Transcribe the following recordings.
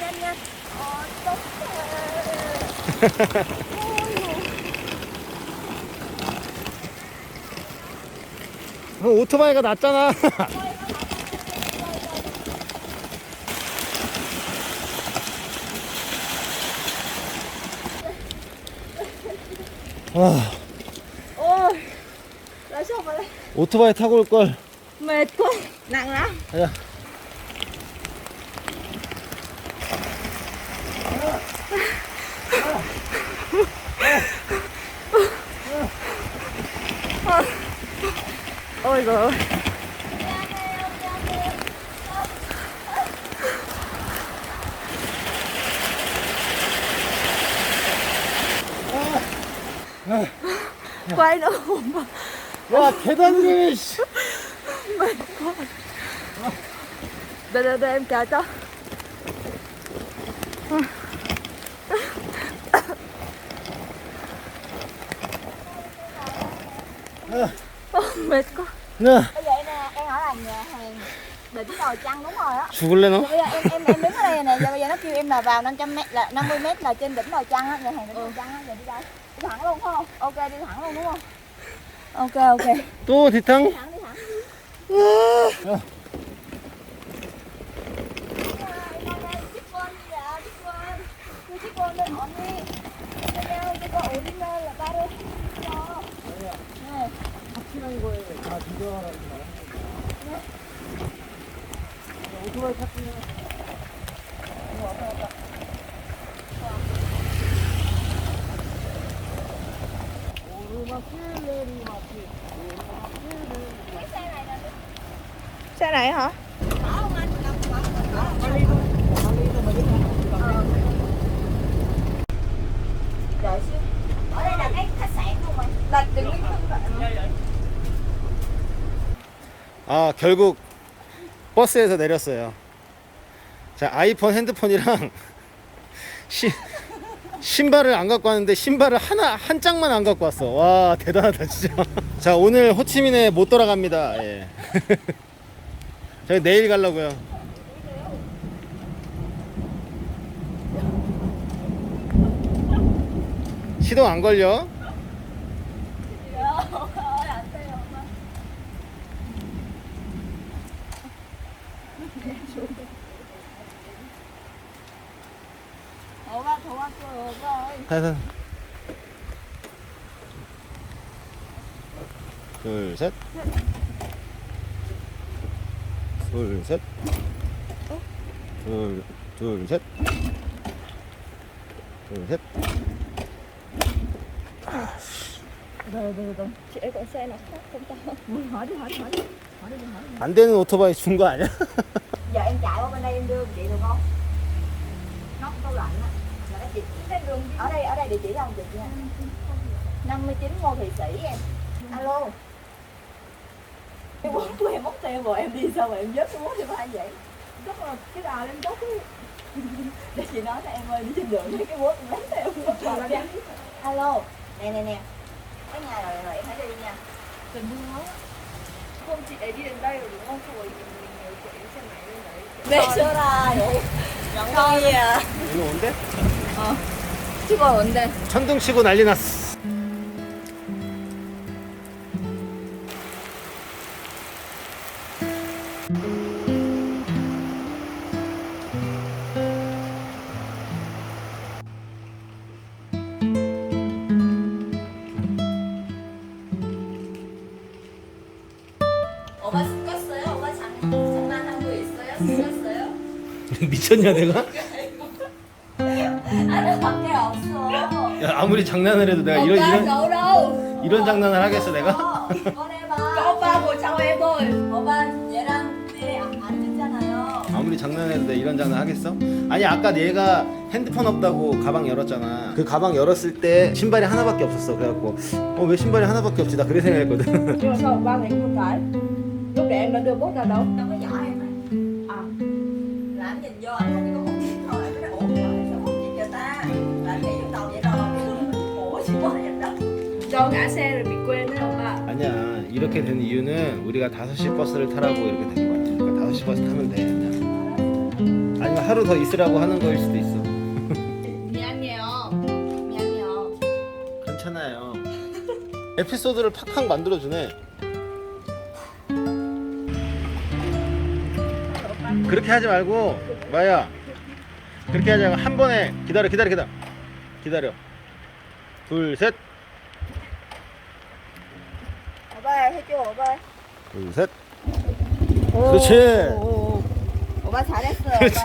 nhanh nhanh nhanh ờ tốt 어, 오토바이가 낫잖아. 와, vậy 오토바이 타고 올 걸. mệt quá nặng lắm 가자. ôi rồi quay nữa không 와, 대단해. 씨. đây đây đây em chờ cho Ôi, mệt quá Nè. Bây giờ em, em hỏi là nhà hàng để cái nồi chăn đúng rồi á. Xuống lên nó. Bây giờ em em em đứng ở đây nè, giờ bây giờ nó kêu em là vào 500 m là 50 m là trên đỉnh nồi chăn á, nhà hàng đỉnh nồi ừ. chăn á, giờ đi đây. Đi thẳng luôn phải không? Ok đi thẳng luôn đúng không? Ok ok. Tu thì thắng. Đi thẳng đi thẳng. À. 확실한 거에 다 비교하라고 오토바이 탔으면 오르막길 내리막길 xe này hả đợi xíu ở đây là cái khách sạn luôn mà là đừng biết thân phận 아 결국 버스에서 내렸어요. 자 아이폰 핸드폰이랑 시, 신발을 안 갖고 왔는데 신발을 하나 한 짝만 안 갖고 왔어. 와 대단하다 진짜. 자 오늘 호치민에 못 돌아갑니다. 예. 저희 내일 가려고요. 시동 안 걸려 오빠 도와줘요 오빠 하나 둘셋 둘셋 둘 둘 셋 둘 셋 rồi rồi rồi chị ấy còn xe nào khác không ta hỏi đi hỏi đi hỏi đi hỏi đi hỏi đi 안 되는 오토바이 준 거 아니야? giờ em chạy qua bên đây em đưa chị được không nóc tủ lạnh á là cái chị ở đây ở đây địa chỉ là không được nha 59 Ngô Thị Sĩ em alo cái quán của em móc xe rồi em đi sao mà em vớt cái mốt thì ba vậy rất là cái đà lên dốc để chị nói là em ơi đi trên đường thấy cái mốt lấy theo mất alo nè nè nè cái nhà rồi rồi em hãy đi nha trời mưa không chị ấy đi đến đây rồi đúng không rồi mình nhiều chị xe máy lên đấy về xưa rồi nhận thôi à ổn đấy 거 온대? 찍어 온대 천둥 치고 난리 났어. 장, 있어요? 미쳤냐 내가? 아나 밖에 없어 야, 아무리 장난을 해도 내가 이런 오빠 이런 이런 장난을 하겠어 내가? 오빠 얘랑 내안 듣잖아요 아무리 장난해도 내가 이런 장난 하겠어? 아니 아까 얘가 핸드폰 없다고 가방 열었잖아. 그 가방 열었을 때 신발이 하나밖에 없었어. 그래갖고 어 왜 신발이 하나밖에 없지? 나 그래 생각했거든. Nhưng mà sao ba ngày không cái Lúc để em đã đưa bốt ra đâu đâu có giỏi em à là anh nhìn vô anh thấy chỉ có Bị quên đấy ông bà 아니야 이렇게 된 이유는 우리가 5시 버스를 타라고 이렇게 된 거야. 그러니까 5시 버스 타면 돼. 그냥. 아니면 하루 더 있으라고 하는 거일 수도 있어. 미안해요. 미안해요. 괜찮아요. 에피소드를 팍팍 만들어주네. 그렇게 하지 말고 마야 그렇게 하지 말고 한 번에 기다려 기다려 기다려 기다려 둘셋 오빠 해줘 오빠 둘셋. 그렇지. 오, 오빠 잘했어 그렇지.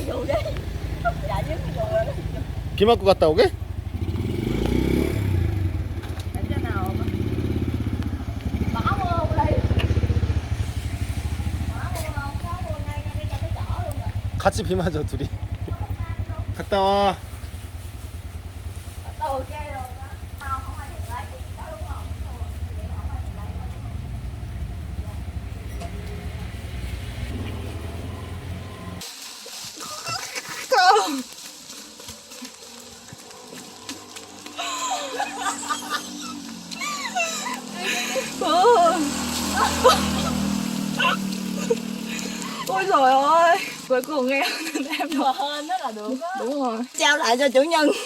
이거 비 맞고 갔다 오게? 괜찮아 같이 비 맞아 둘이. 갔다 와 tao ok rồi đó tao không ai nhận lấy đó đúng không Vậy không ai nhận lấy Ôi trời ơi. Cuối cùng em em mà hên đó là được á đúng rồi. trao lại cho chủ nhân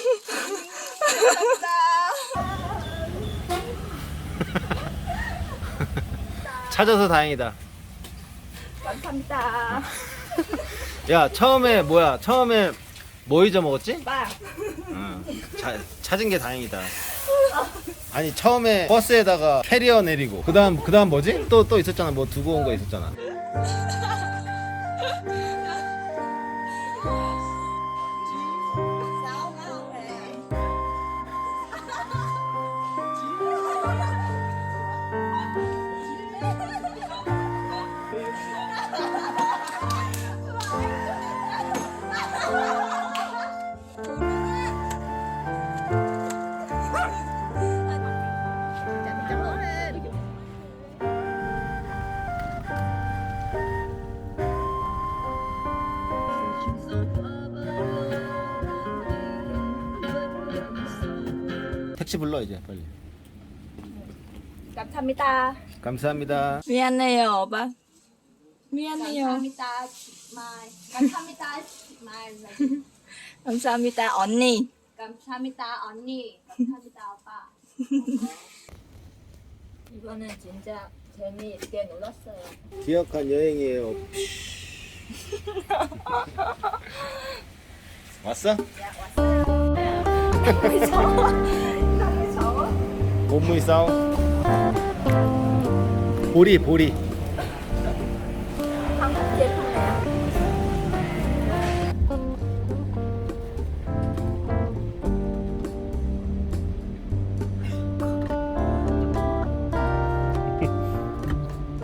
찾아서 다행이다 감사합니다. 야 처음에 뭐야 처음에 뭐 잊어먹었지? 빠. 응. 자, 찾은 게 다행이다 아니 처음에 버스에다가 캐리어 내리고 그 다음 그 다음 뭐지? 또 또 있었잖아 뭐 두고 온 거 있었잖아 택시 불러 이제 빨리. 감사합니다. 감사합니다. 미안해요, 오빠. 미안해요. 감사합니다. 감사합니다. 감사합니다, 언니. 감사합니다 언니. 감사합니다 오빠. 이거는 진짜 재미있게 놀았어요. 기억한 여행이에요. 왔어? dạ 왔어요 몸무이 싸움? 보리 보리.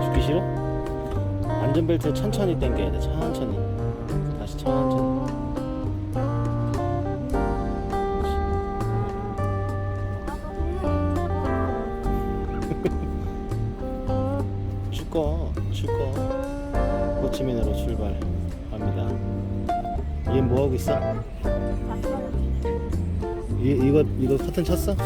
죽기 싫어? 안전벨트 천천히 당겨야 돼 천천히. 다시 천천히 축거 호치민으로 출발합니다 얘 뭐하고 있어? 이, 이거 이거 커튼 쳤어?